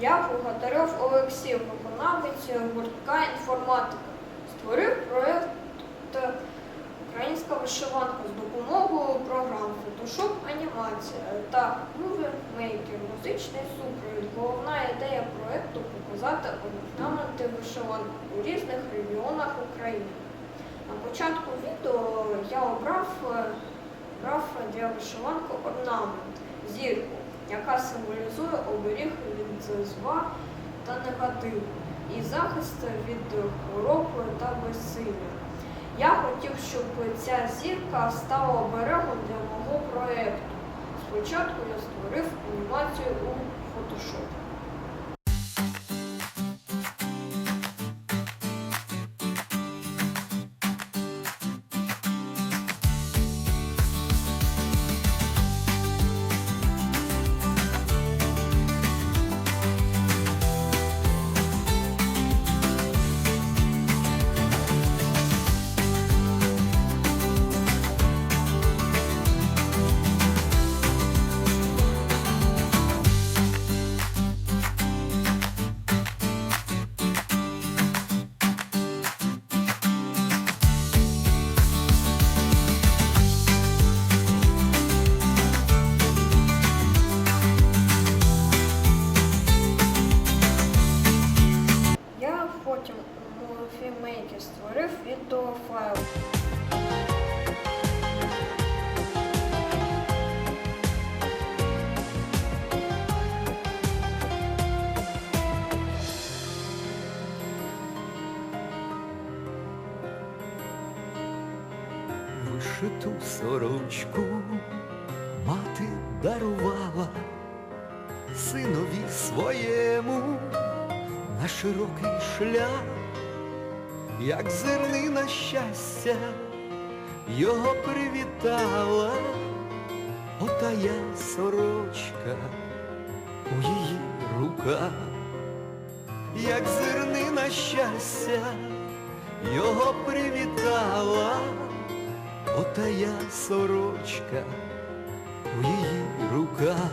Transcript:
Я Богатарьов Олексій, виконавець гуртка інформатика. Створив проєкт Українська вишиванка з допомогою програм Photoshop анімація та Movie Maker музичний супровід. Головна ідея проєкту показати орнаменти вишиванки у різних регіонах України. На початку відео я обрав, обрав для вишиванки орнамент зірку, яка символізує оберіг зла та негативу і захист від хвороб та безсилля. Я хотів, щоб ця зірка стала оберегом для мого проєкту. Спочатку я створив анімацію у потім у Movie створив відеофайл. Вишиту сорочку мати дарувала синові своєму на широкий шлях, як зернина щастя, його привітала, отая сорочка у її руках, як зернина щастя, його привітала. Отая сорочка у її руках.